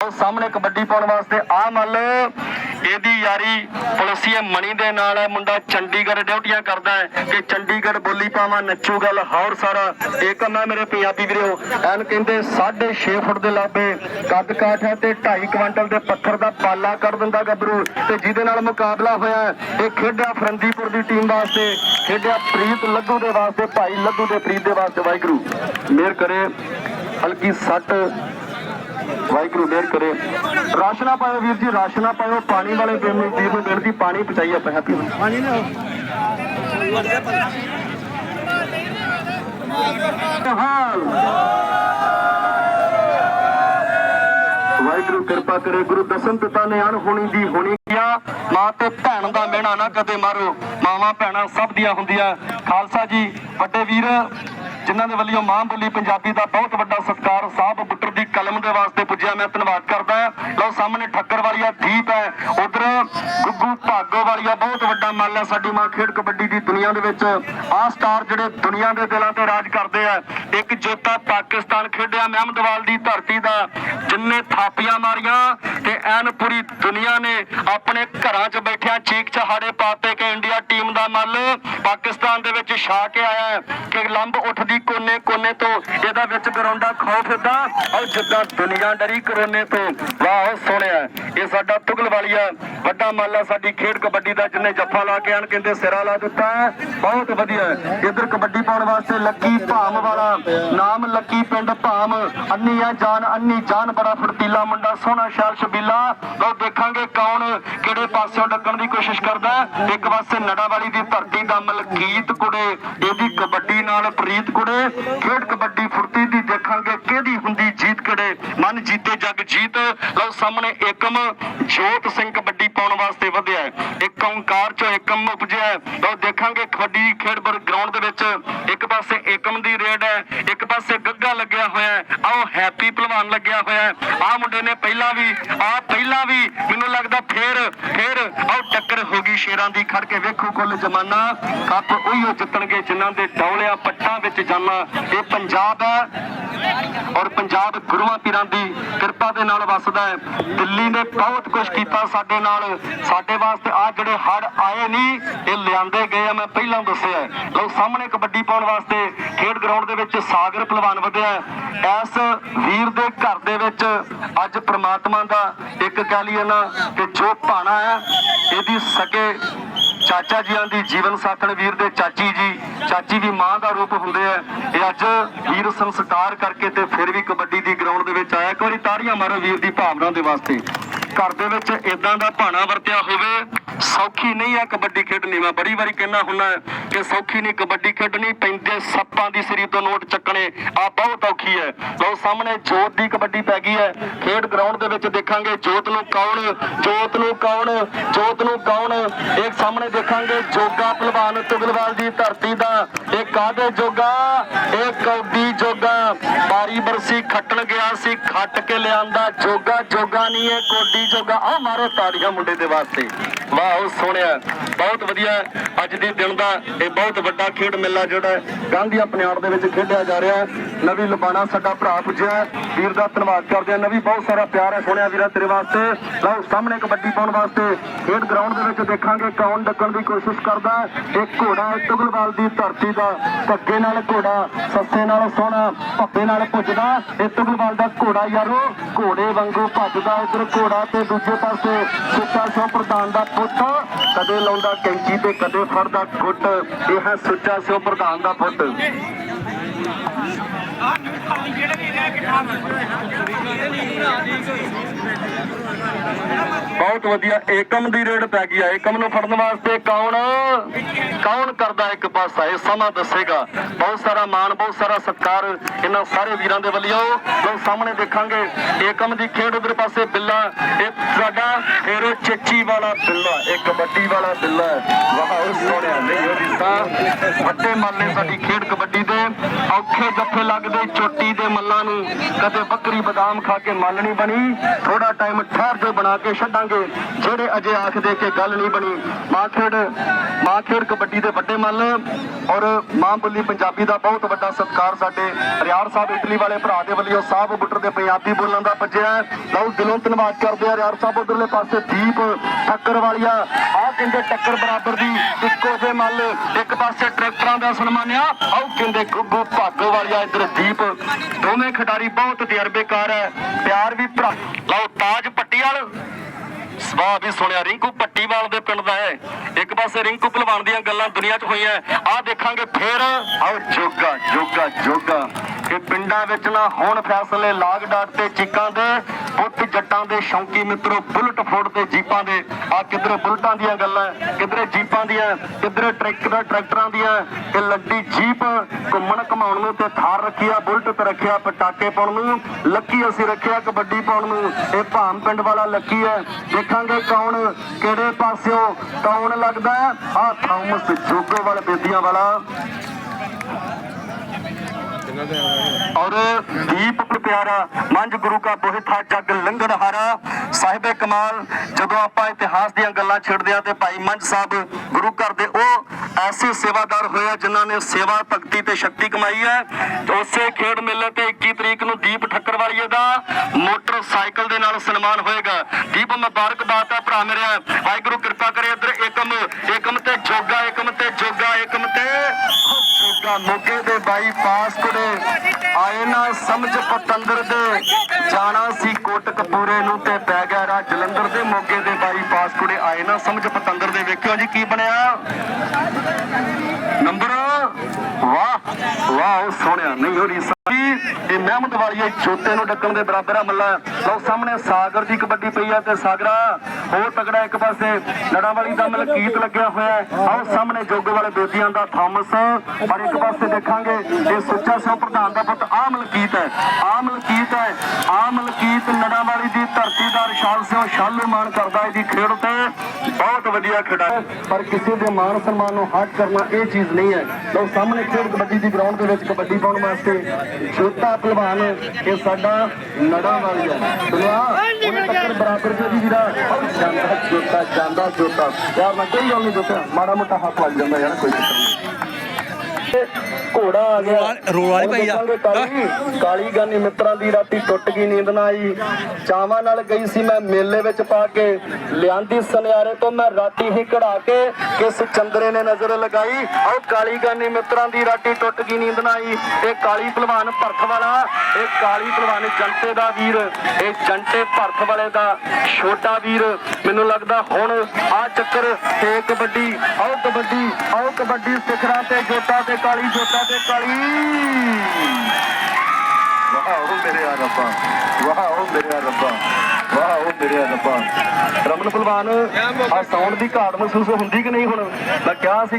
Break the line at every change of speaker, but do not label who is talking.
ਉਹ ਸਾਹਮਣੇ ਕਬੱਡੀ ਪਾਉਣ ਵਾਸਤੇ ਆ ਮੱਲ, ਇਹਦੀ ਯਾਰੀ ਪੁਲਿਸੀਏ ਮਣੀ ਦੇ ਨਾਲ ਹੈ। ਮੁੰਡਾ ਚੰਡੀਗੜ੍ਹ ਡਿਊਟੀਆਂ ਕਰਦਾ ਹੈ ਕਿ ਚੰਡੀਗੜ੍ਹ ਬੋਲੀ ਪਾਵਾਂ, ਨੱਚੂ ਗੱਲ, ਹੌਰ ਸਾਰਾ। ਇੱਕ ਮੈਂ ਮੇਰੇ ਪੰਜਾਬੀ ਵੀਰੋ। ਐਨ ਕਹਿੰਦੇ 6.5 ਫੁੱਟ ਦੇ ਲਾਬੇ ਕੱਦ ਕਾਠ ਹੈ ਤੇ 2.5 ਕੁਇੰਟਲ ਦੇ ਪੱਥਰ ਦਾ ਪਾਲਾ ਕਰ ਦਿੰਦਾ ਗੱਭਰੂ। ਤੇ ਜਿਹਦੇ ਨਾਲ ਮੁਕਾਬਲਾ ਹੋਇਆ ਇਹ ਖੇਡਿਆ ਫਰੰਦੀਪੁਰ ਦੀ ਟੀਮ ਵਾਸਤੇ। ਖੇਡਿਆ ਪ੍ਰੀਤ ਲੱਧੂ ਦੇ ਵਾਸਤੇ, ਭਾਈ ਲੱਧੂ ਦੇ ਪ੍ਰੀਤ ਦੇ ਵਾਸਤੇ। ਵਾਹਿਗੁਰੂ ਮਿਹਰ ਕਰੇ, ਹਲਕੀ ਸੱਟ ਵਾਹਿਗੁਰੂ ਮਿਹਰ ਕਰੇ। ਰਾਸ਼ਨਾ ਪਾਇਓ ਵੀਰ ਜੀ ਰਾਸ਼ਨਾ ਪਾਇਓ। ਪਾਣੀ ਵਾਲੇ ਵੀਰ ਨੂੰ ਵੀਰ ਨੂੰ ਬੇਨਤੀ ਪਾਣੀ ਪਹੁੰਚਾਈ ਆਪਾਂ ਹੈਪੀ
ਪਾਣੀ ਨਾ
ਹਾਲ ਵਾਹਿਗੁਰੂ ਕਿਰਪਾ ਕਰੇ ਗੁਰੂ ਦਸਮ ਪਿਤਾ ਨੇ ਅਣ ਹੋਣੀ ਦੀ ਹੋਣੀ ਕਿਹਾ ਮਾਂ ਤੇ ਭੈਣ ਦਾ ਮਿਹਣਾ ਨਾ ਕਦੇ ਮਾਰੋ। ਮਾਵਾਂ ਭੈਣਾਂ ਸਭ ਦੀਆਂ ਹੁੰਦੀਆਂ। ਖਾਲਸਾ ਜੀ ਵੱਡੇ ਵੀਰ ਜਿਨ੍ਹਾਂ ਦੇ ਵੱਲੋਂ ਮਾਂ ਬੋਲੀ ਪੰਜਾਬੀ ਦਾ ਬਹੁਤ ਵੱਡਾ ਸਤਿਕਾਰ ਸਾਹਿਬ ਬੁੱਟਰ ਦੀ ਕਲਮ ਦੇ ਵਾਸਤੇ ਪੁੱਜਿਆ, ਮੈਂ ਧੰਨਵਾਦ ਕਰਦਾ ਲਓ, ਸਾਹਮਣੇ ਠੱਕਰ ਵਾਲੀਆ ਦੀਪ ਹੈ। ਉਧਰ ਗੁੱਗੂ ਭਾਗੋ ਵਾਲੀਆ ਬਹੁਤ ਵੱਡਾ ਮੱਲ ਹੈ ਸਾਡੀ ਮਾਂ ਖੇਡ ਕਬੱਡੀ ਦੀ ਦੁਨੀਆ ਦੇ ਵਿੱਚ। ਆ ਸਟਾਰ ਜਿਹੜੇ ਦੁਨੀਆ ਦੇ ਦਿਲਾਂ ਤੇ ਰਾਜ ਕਰਦੇ ਆ, ਇੱਕ ਜੋਤਾ ਪਾਕਿਸਤਾਨ ਖੇਡਿਆ ਮਹਿਮਦਵਾਲ ਦੀ ਧਰਤੀ ਦਾ। ਜਿੰਨੇ ਥਾਪੀਆਂ ਮਾਰੀਆਂ ਤੇ ਐਨ ਪੂਰੀ ਦੁਨੀਆ ਨੇ ਆਪਣੇ ਘਰਾਂ 'ਚ ਬੈਠਿਆਂ ਚੀਕ ਚਹਾੜੇ ਪਾਤੇ ਕਿ ਇੰਡੀਆ ਦਾ ਮੱਲ ਪਾਕਿਸਤਾਨ ਦੇ ਵਿੱਚ ਛਾ ਕੇ ਆਇਆ ਹੈ ਕਿ ਲੰਬ ਉੱਠਦੀ ਕੋਨੇ ਕੋਨੇ ਤੋਂ, ਇਹਦਾ ਵਿੱਚ ਗਰਾਉਂਡਾ ਖੌਫ ਇਦਾਂ ਔਰ ਜਿੱਦਾਂ ਦੁਨੀਆ ਡਰੀ ਕਰੋਨੇ ਤੋਂ। ਵਾਹ ਸੋਹਣਿਆ ਇਹ ਸਾਡਾ ਤੁਗਲ ਵਾਲੀਆ ਵੱਡਾ ਮੱਲ ਸਾਡੀ ਖੇਡ ਕਬੱਡੀ ਦਾ ਜਿੰਨੇ ਜੱਫਾ ਲਾ ਕੇ ਆਣ ਕਹਿੰਦੇ ਸਿਰਾ ਲਾ ਦਿੱਤਾ ਹੈ। ਬਹੁਤ ਵਧੀਆ। ਹੈ। ਇੱਧਰ ਕਬੱਡੀ ਪਾਉਣ ਵਾਸਤੇ ਲੱਕੀ ਭਾਮ ਵਾਲਾ ਨਾਮ ਲੱਕੀ ਪਿੰਡ ਭਾਮ। ਅੰਨੀ ਆ ਜਾਨ, ਅੰਨੀ ਜਾਨ ਬੜਾ ਫੁਰਤੀਲਾ ਮੁੰਡਾ, ਸੋਹਣਾ ਸ਼ਾਲ ਸ਼ਬੀਲਾ ਲਓ, ਦੇਖਾਂਗੇ ਕੌਣ ਕਿਹੜੇ ਪਾਸਿਓਂ ਡੱਕਣ ਦੀ ਕੋਸ਼ਿਸ਼ ਕਰਦਾ ਇੱਕ ਪਾਸੇ ਨੜਾ ਵਾਲੀ ਦੀ ਧਰਤੀ ਦਾ ਮਲਕੀਤ ਕੁੜੇ, ਇਹਦੀ ਕਬੱਡੀ ਨਾਲ ਪ੍ਰੀਤ ਕੁੜੇ, ਖੇਡ ਕਬੱਡੀ ਫੁਰਤੀ ਦੀ ਦੇਖਾਂਗੇ ਕਿਹਦੀ ਹੁੰਦੀ ਜੀਤ ਕੜੇ ਮਨ ਜੀਤੇ ਜਗ ਜੀਤ, ਲਓ ਸਾਹਮਣੇ ਏਕਮ, ਜੋਤ ਸਿੰਘ ਕਬੱਡੀ ਪਾਉਣ ਵਾਸਤੇ ਵਧਿਆ ਇੱਕ ਓੰਕਾਰ ਚੋਂ ਏਕਮ ਉਪਜਿਆ ਲਓ ਦੇਖਾਂਗੇ ਕਬੱਡੀ ਖੇਡ ਪਰ ਗਰਾਊਂਡ ਦੇ ਵਿੱਚ, ਇੱਕ ਪਾਸੇ ਏਕਮ ਦੀ ਰੇਡ ਹੈ, ਇੱਕ ਪਾਸੇ ਗੱਗਾ ਲੱਗਿਆ ਹੋਇਆ ਹੈ। ਆਹ ਹੈਪੀ ਪਹਿਲਵਾਨ ਲੱਗਿਆ ਹੋਇਆ ਹੈ। ਆਹ ਮੁੰਡੇ ਨੇ ਪਹਿਲਾਂ ਵੀ, ਆਹ ਪਹਿਲਾਂ ਵੀ ਫੇਰ ਫੇਰ, ਆਹ ਟੱਕਰ ਹੋ ਗਈ ਸ਼ੇਰਾਂ ਦੀ, ਖੜ ਕੇ ਵੇਖੋ ਕੁੱਲ ਜਮਾਨਾ। ਕੱਪ ਉਹੀਓ ਜਿੱਤਣਗੇ ਜਿਨ੍ਹਾਂ ਦੇ ਡੌਲਿਆਂ ਪੱਟਾਂ ਵਿੱਚ ਜਾਣਾ ਇਹ ਪੰਜਾਬ ਹੈ ਔਰ ਪੰਜਾਬ ਗੁਰੂਆਂ ਪੀਰਾਂ ਦੀ ਕਿਰਪਾ ਦੇ ਨਾਲ ਵਸਦਾ ਹੈ। ਦਿੱਲੀ ਨੇ ਬਹੁਤ ਕੁਝ ਕੀਤਾ ਸਾਡੇ ਨਾਲ। ਸਾਡੇ ਵਾਸਤੇ ਆ ਜਿਹੜੇ ਹੜ ਆਏ ਨਹੀਂ ਇਹ ਲਿਆਂਦੇ ਗਏ ਆ, ਮੈਂ ਪਹਿਲਾਂ ਦੱਸਿਆ ਹੈ। ਸਾਹਮਣੇ ਕਬੱਡੀ ਪਾਉਣ ਵਾਸਤੇ ਖੇਡ ਗਰਾਊਂਡ ਦੇ ਵਿੱਚ ਸਾਗਰ ਪਹਿਲਵਾਨ ਵਧਿਆ ਇਸ ਵੀਰ ਦੇ ਘਰ ਦੇ ਵਿੱਚ ਅੱਜ ਪ੍ਰਮਾਤਮਾ ਦਾ ਇੱਕ ਕਹਿ ਲਈਏ ਨਾ ਕਿ ਜੋ ਭਾਣਾ ਹੈ ਇਹਦੀ ਸਕੇ ਚਾਚਾ ਜੀਆਂ ਦੀ ਜੀਵਨ ਸਾਥਣ ਵੀਰ ਦੇ ਚਾਚੀ ਜੀ, ਚਾਚੀ ਦੀ ਮਾਂ ਦਾ ਰੂਪ ਹੁੰਦੇ ਆ। ਇਹ ਅੱਜ ਵੀਰ ਸੰਸਕਾਰ ਕਰਕੇ ਤੇ ਫਿਰ ਵੀ ਕਬੱਡੀ ਦੀ ਗਰਾਊਂਡ ਦੇ ਵਿੱਚ ਆਇਆ। ਇੱਕ ਵਾਰੀ ਤਾੜੀਆਂ ਮਾਰੋ ਵੀਰ ਦੀ ਭਾਵਨਾ ਦੇ ਵਾਸਤੇ। ਘਰ ਦੇ ਵਿੱਚ ਇਦਾਂ ਦਾ ਭਾਣਾ ਵਰਤਿਆ ਹੋਵੇ ਸੌਖੀ ਨਹੀਂ ਹੈ ਕਬੱਡੀ ਖੇਡਣੀ। ਮੈਂ ਬੜੀ ਵਾਰੀ ਕਹਿਣਾ ਹੁੰਦਾ ਕਿ ਸੌਖੀ ਨਹੀਂ, ਕਬੱਡੀ ਖੇਡਣੀ ਪੈਂਦੇ ਸੱਪਾਂ ਦੀ ਸਰੀ ਤੋਂ ਨੋਟ ਚੱਕਣੇ। ਆ ਬਹੁਤ ਔਖੀ ਹੈ। ਲਓ ਸਾਹਮਣੇ ਜੋਤ ਦੀ ਕਬੱਡੀ ਪੈ ਗਈ ਹੈ। ਖੇਡ ਗਰਾਊਂਡ ਦੇ ਵਿੱਚ ਦੇਖਾਂਗੇ ਜੋਤ ਨੂੰ ਕੌਣ, ਜੋਤ ਨੂੰ ਕੌਣ, ਜੋਤ ਨੂੰ ਕੌਣ। ਇੱਕ ਸਾਹਮਣੇ ਦੇਖਾਂਗੇ ਜੋਗਾ ਪਹਿਲਵਾਨ ਤੁਗਲਵਾਲ ਦੀ ਧਰਤੀ ਦਾ। ਇਹ ਕਾਦੇ ਜੋਗਾ ਇਹ ਕੌਡੀ ਜੋਗਾ। ਬਾਰੀ ਬਰਸੀ ਖੱਟਣ ਗਿਆ ਸੀ ਖੱਟ ਕੇ ਲਿਆਂਦਾ ਜੋਗਾ ਜੋਗਾ ਨਹੀਂ ਇਹ ਕੋਡੀ ਜੋਗਾ। ਆ ਮਾਰੋ ਤਾੜੀਆਂ ਮੁੰਡੇ ਦੇ ਵਾਸਤੇ। ਵਾਹ ਸੋਹਣਿਆ। ਬਹੁਤ ਵਧੀਆ। ਅੱਜ ਦੇ ਦਿਨ ਦਾ ਇਹ ਬਹੁਤ ਵੱਡਾ ਖੇਡ ਮੇਲਾ ਜਿਹੜਾ ਹੈ, ਗਾਂਧੀਆ ਦੇ ਵਿੱਚ ਖੇਡਿਆ ਜਾ ਰਿਹਾ ਨਵੀਂ ਲੁਬਾਣਾ ਸਾਡਾ ਭਰਾ ਪੁੱਜਿਆ ਵੀਰ ਦਾ ਧੰਨਵਾਦ ਕਰਦੇ ਆ ਨਵੀਂ ਬਹੁਤ ਸਾਰਾ ਪਿਆਰ ਹੈ ਸੋਹਣਿਆ ਵੀਰਾ ਤੇਰੇ ਵਾਸਤੇ। ਲਓ ਸਾਹਮਣੇ ਕਬੱਡੀ ਪਾਉਣ ਵਾਸਤੇ ਖੇਡ ਗਰਾਊਂਡ ਦੇ ਵਿੱਚ ਦੇਖਾਂਗੇ। ਕੌਣ ਡੱਕਣ ਦੀ ਕੋਸ਼ਿਸ਼ ਕਰਦਾ ਹੈ। ਇਹ ਘੋੜਾ ਤੁਗਲਵਾਲ ਦੀ ਧਰਤੀ ਦਾ। ਧੱਗੇ ਨਾਲ ਘੋੜਾ ਸੱਸੇ ਨਾਲ ਸੋਹਣਾ ਭੱਬੇ ਨਾਲ ਭੁੱਜਦਾ ਇਹ ਤੁਗਲਵਾਲ ਦਾ ਘੋੜਾ ਯਾਰੋ। ਘੋੜੇ ਵਾਂਗੂ ਭੱਜਦਾ ਇਧਰ ਘੋੜਾ ਤੇ ਦੂਜੇ ਪਾਸੇ ਸੁੱਚਾ ਸੋ ਪ੍ਰਧਾਨ ਦਾ ਪੁੱਤ। ਕਦੇ ਲਾਉਂਦਾ ਕੈਂਚੀ ਤੇ ਕਦੇ ਫੜਦਾ ਗੁੱਟ। ਇਹ ਹੈ ਸੁੱਚਾ ਸੋ ਪ੍ਰਧਾਨ ਦਾ ਪੁੱਤ। ਬਹੁਤ ਵਧੀਆ, ਏਕਮ ਦੀ ਰੇਡ ਪੈ ਗਈ ਆ। ਏਕਮ ਨੂੰ ਫੜਨ ਵਾਸਤੇ ਕੌਣ? ਕੌਣ ਕਰਦਾ ਇੱਕ ਪਾਸਾ? ਇਹ ਸਮਾਂ ਦੱਸੇਗਾ। ਬਹੁਤ ਸਾਰਾ ਮਾਣ, ਬਹੁਤ ਸਾਰਾ ਸਤਿਕਾਰ ਇਹਨਾਂ ਸਾਰੇ ਵੀਰਾਂ ਦੇ ਵੱਲੋਂ। ਲੋ ਸਾਹਮਣੇ ਦੇਖਾਂਗੇ, ਏਕਮ ਦੀ ਖੇਡ ਉਧਰ ਪਾਸੇ ਬਿੱਲਾ। ਇਹ ਸਾਡਾ ਫੇਰੋ ਚੱਚੀ ਵਾਲਾ ਬਿੱਲਾ, ਇਹ ਕਬੱਡੀ ਵਾਲਾ ਬਿੱਲਾ ਵਾਹ, ਉਹ ਸੋਹਣਿਆ। ਨਹੀਂ ਉਹਦੀ ਤਾਂ ਵੱਡੇ ਮੱਲੇ ਸਾਡੀ ਖੇਡ ਕਬੱਡੀ ਦੇ ਔਖੇ ਜੱਫੇ ਲੱਗਦੇ ਚੋਟੀ ਦੇ ਮੱਲਾਂ ਨੂੰ। ਕਦੇ ਬੱਕਰੀ ਬਦਾਮ ਖਾ ਕੇ ਮੱਲ ਨਹੀਂ ਬਣੀ। ਥੋੜਾ ਟਾਈਮ ਠਹਿਰ ਕੇ ਬਣਾ ਕੇ ਛੱਡਾਂਗੇ। ਜਿਹੜੇ ਅਜੇ ਆਖ ਦੇ ਗੱਲ ਨਹੀਂ ਬਣੀ ਮਾਂ ਖੇਡ ਕਬੱਡੀ ਦੇ ਵੱਡੇ ਮੱਲ ਔਰ ਮਾਂ ਬੋਲੀ ਪੰਜਾਬੀ ਦਾ ਬਹੁਤ ਵੱਡਾ ਸਤਿਕਾਰ ਸਾਡੇ ਰਿਆੜ ਸਾਹਿਬ ਇਟਲੀ ਵਾਲੇ ਭਰਾ ਦੇ ਵੱਲੋਂ ਸਾਹਿਬ ਬੁੱਟਰ ਦੇ ਪੰਜਾਬੀ ਬੋਲਣ ਦਾ ਵੱਜਿਆ ਲਓ, ਦਿਲੋਂ ਧੰਨਵਾਦ ਕਰਦੇ ਆ ਰਿਆਰ ਸਾਹਿਬ ਉਧਰਲੇ ਪਾਸੇ ਦੀਪ ਠੱਕਰ ਵਾਲੀਆ ਆਹ ਕਹਿੰਦੇ ਟੱਕਰ ਬਰਾਬਰ ਦੀ, ਇੱਕੋ ਜਿਹੇ ਮੱਲ, ਇੱਕ ਪਾਸੇ ਟਰੈਕਟਰਾਂ ਦਾ ਸਨਮਾਨਿਆ। ਆਹ ਕਹਿੰਦੇ ਗੁੱਗੂ ਭਾਗੋ ਵਾਲੀਆ ਇਧਰ ਦੀਪ, ਦੋਵੇਂ ਖਿਡਾਰੀ ਬਹੁਤ ਤਜਰਬੇਕਾਰ ਹੈ, ਪਿਆਰ ਵੀ ਭਰਾ। ਲਓ, ਤਾਜ ਪੱਟੀਵਾਲ। ਸਵਾਹ ਵੀ ਸੁਣਿਆ, ਰਿੰਕੂ ਪੱਟੀਵਾਲ ਦੇ ਪਿੰਡ ਦਾ ਹੈ। ਇੱਕ ਪਾਸੇ ਰਿੰਕੂ ਭਲਵਾਨ ਦੀਆਂ ਗੱਲਾਂ ਦੁਨੀਆ 'ਚ ਹੋਈਆਂ, ਆਹ ਦੇਖਾਂਗੇ ਫੇਰ। ਆਓ, ਜੋਗਾ ਜੋਗਾ ਜੋਗਾ। ਇਹ ਪਿੰਡਾਂ ਵਿੱਚ ਨਾ ਹੁਣ ਫੈਸਲੇ ਲਾਗ ਡਾਟ ਤੇ ਚੀਕਾਂ ਦੇ ਪੁੱਤ ਜੱਟਾਂ ਦੇ ਸ਼ੌਂਕੀ ਮਿੱਤਰੋ ਬੁਲਟ ਫੋੜ ਤੇ ਜੀਪਾਂ ਦੇ। ਆ ਕਿਧਰੇ ਬੁਲਟਾਂ ਦੀਆਂ ਗੱਲਾਂ, ਕਿਧਰੇ ਜੀਪਾਂ ਦੀਆਂ, ਕਿਧਰੇ ਟਰੈਕਟਰ ਟਰੈਕਟਰਾਂ ਦੀਆਂ। ਤੇ ਲੱਡੀ ਜੀਪ ਘੁੰਮਣ ਘਮਾਉਣ ਨੂੰ ਤੇ ਥਾਰ ਰੱਖਿਆ ਬੁਲਟ ਤੇ ਰੱਖਿਆ, ਪਟਾਕੇ ਪਾਉਣ ਨੂੰ। ਲੱਕੀ ਅਸੀਂ ਰੱਖਿਆ, ਕਬੱਡੀ ਪਾਉਣ ਨੂੰ। ਇਹ ਭਾਮ ਪਿੰਡ ਵਾਲਾ ਲੱਕੀ ਹੈ। ਦੇਖਾਂਗੇ ਕੌਣ ਕਿਹੜੇ ਪਾਸਿਓਂ, ਕੌਣ ਲੱਗਦਾ। ਹੈ ਆ ਥਾਮਸ ਜੋਗੋ ਬੇਦੀਆਂ ਵਾਲਾ। ਔਰ ਦੀਪ ਪਿਆਰਾ ਮੰਝ ਗੁਰੂ ਕਾ ਬੋਹਿਥਾ ਜਗ ਲੰਗੜ ਹਾਰਾ। ਸਾਹਿਬੇ ਕਮਾਲ, ਜਦੋਂ ਆਪਾਂ ਇਤਿਹਾਸ ਦੀਆਂ ਗੱਲਾਂ ਛੇੜਦੇ ਆ ਤੇ ਭਾਈ ਮੰਝ ਸਾਹਿਬ ਗੁਰੂ ਘਰ ਦੇ ਉਹ ਐਸੇ ਸੇਵਾਦਾਰ ਹੋਏ ਜਿਨ੍ਹਾਂ ਨੇ ਸੇਵਾ, ਭਗਤੀ ਤੇ ਸ਼ਕਤੀ ਕਮਾਈ ਹੈ। ਤੇ ਉਸੇ ਖੇਡ ਮੇਲੇ ਤੇ 21 ਤਰੀਕ ਨੂੰ ਦੀਪ ਠੱਕਰ ਵਾਲੀਏ ਦਾ ਮੋਟਰਸਾਈਕਲ ਦੇ ਨਾਲ ਸਨਮਾਨ ਹੋਏਗਾ। ਦੀਪ ਮੁਬਾਰਕਬਾਦ ਹੈ ਭਰਾ ਮੇਰੇ। ਵਾਹਿਗੁਰੂ, ਕਿਰਪਾ ਕਰੇ ਇੱਧਰ ਏਕਮ ਏਕਮ ਤੇ ਜੋਗਾ, ਏਕਮ ਤੇ ਜੋਗਾ, ਏਕਮ ਤੇ ਜੋਗਾ। ਮੋਗੇ ਦੇ ਬਾਈਪਾਸ ਕੋਲੇ ਆਏ ਨਾ ਸਮਝ ਪਤੰਦਰ ਦੇ। ਜਾਣਾ ਸੀ ਕੋਟ ਕੋਟਕਪੂਰੇ ਨੂੰ ਤੇ ਪੈ ਗਿਆ ਰਾਹ ਜਲੰਧਰ ਦੇ ਮੋਗੇ ਦੇ ਬਾਈਪਾਸ ਕੁੜੇ। ਆਏ ਨਾ ਸਮਝ ਪਤੰਦਰ ਦੇ। ਵੇਖਿਓ ਜੀ ਕੀ ਬਣਿਆ। ਨੰਬਰ। ਵਾਹ ਵਾਹ, ਉਹ ਸੋਹਣਿਆ। ਨਹੀਂ ਹੋ ਰਹੀ ਮਹਿਮਦ ਵਾਲੀਏ ਚੋਤੇ ਨੂੰ ਡੱਕਣ ਦੇ ਬਰਾਬਰ ਆ ਮੱਲਾ। ਲਓ ਸਾਹਮਣੇ ਸਾਗਰ ਦੀ ਕਬੱਡੀ ਪਈ ਆ ਤੇ ਸਾਗਰਾ, ਹੋਰ ਤਗੜਾ ਇੱਕ ਪਾਸੇ ਲੜਾਂ ਵਾਲੀ ਦਾ ਮਲਕੀਤ ਲੱਗਿਆ ਹੋਇਆ ਆਓ ਸਾਹਮਣੇ ਜੋਗੇ ਵਾਲੇ ਬੇਦੀਆਂ ਦਾ ਥਾਮਸ, ਪਰ ਇੱਕ ਪਾਸੇ ਦੇਖਾਂਗੇ ਇਹ ਸੁੱਚਾ ਸਿੰਘ ਪ੍ਰਧਾਨ ਦਾ ਪੁੱਤ ਆ ਮਲਕੀਤ ਹੈ। ਆ ਮਲਕੀਤ ਹੈ ਆ ਮਲਕੀਤ ਲੜਾਂ ਵਾਲੀ ਦੀ ਧਰਤੀ ਦਾ ਰਸ਼ਾਲ ਸਿੰਘ ਸ਼ਾਲੂ ਮਾਨ ਕਰਦਾ ਇਹਦੀ ਖੇਡ ਤੇ ਬਹੁਤ ਵਧੀਆ ਖਿਡਾ ਪਰ ਕਿਸੇ ਦੇ ਮਾਨ ਸਨਮਾਨ ਨੂੰ ਹੱਟ ਕਰਨਾ ਇਹ ਚੀਜ਼ ਨਹੀਂ ਹੈ। ਲਓ ਸਾਹਮਣੇ ਖੇਡ ਕਬੱਡੀ ਦੀ ਗਰਾਊਂਡ ਦੇ ਵਿੱਚ ਕਬੱਡੀ ਪਾਉਣ ਵਾਸਤੇ ਛੋਟਾ ਪਹਿਲਵਾਨ ਇਹ ਸਾਡਾ ਨੜਾ ਵਾਲੀ ਹੈ। ਉਹਨੇ ਟੱਕਰ ਬਰਾਬਰ ਦੀ ਵੀਰਾ। ਜਾਂਦਾ ਛੋਟਾ ਜਾਂਦਾ ਛੋਟਾ ਯਾਰ ਮੈਂ ਕੋਈ ਗੱਲ ਨਹੀਂ ਜੋਤਾ ਮਾੜਾ ਮੋਟਾ ਹੱਥ ਲੱਗ ਜਾਂਦਾ ਯਾਰ ਕੋਈ ਚੱਕਰ ਨਹੀਂ। ਘੋੜਾ ਆ ਗਿਆ।
ਰੋਲ ਦਾ।
ਦੇਖਾਂਗੇ ਕਾਲੀ। ਗਾਨੀ ਮਿੱਤਰਾਂ ਦੀ ਰਾਤੀ ਟੁੱਟ ਗਈ ਨੀਂਦ ਨਾ ਆਈ। ਚਾਵਾਂ ਨਾਲ ਗਈ ਸੀ ਮੈਂ ਮੇਲੇ ਵਿੱਚ ਪਾ ਕੇ। ਲਿਆਂਦੀ ਸੁਨਿਆਰੇ ਤੋਂ ਮੈਂ ਰਾਤੀ ਹੀ ਕਢਾ ਕੇ ਕਿਸ ਚੰਦਰੇ ਨੇ ਨਜ਼ਰ ਲਗਾਈ। ਆਓ ਕਾਲੀ ਗਾਨੀ ਮਿੱਤਰਾਂ ਦੀ ਰਾਤੀ ਟੁੱਟ ਗਈ ਨੀਂਦ ਨਾ ਆਈ। ਇਹ ਕਾਲੀ ਪਹਿਲਵਾਨ ਭਰਤ ਵਾਲਾ ਇਹ ਕਾਲੀ ਪਹਿਲਵਾਨ ਜੰਟੇ ਦਾ ਵੀਰ ਇਹ ਜੰਟੇ ਭਰਤ ਵਾਲੇ ਦਾ ਛੋਟਾ ਵੀਰ। ਮੈਨੂੰ ਲੱਗਦਾ ਹੁਣ ਆ ਚੱਕਰ ਤੇ ਕਬੱਡੀ ਆਓ ਕਬੱਡੀ ਆਓ ਕਬੱਡੀ ਸਿਖਰਾਂ ਤੇ ਜੋਤਾ ਤੇ ਕਾਲੀ ਜੋਤਾ ਤੇ ਕਾਲੀ। ਵਾਹ ਉਹ ਮੇਰੇ ਆ ਰੱਬਾ ਵਾਹ ਉਹ ਮੇਰੇ ਆ ਰੱਬਾ ਵਾਹ ਉਹ ਮੇਰੇ ਆ ਰੱਬਾ। ਰਮਨ ਪਹਿਲਵਾਨ ਆ ਸਾਊਂਡ ਦੀ ਘਾਟ ਮਹਿਸੂਸ ਹੁੰਦੀ ਕਿ ਨਹੀਂ ਹੁਣ? ਮੈਂ ਕਿਹਾ ਸੀ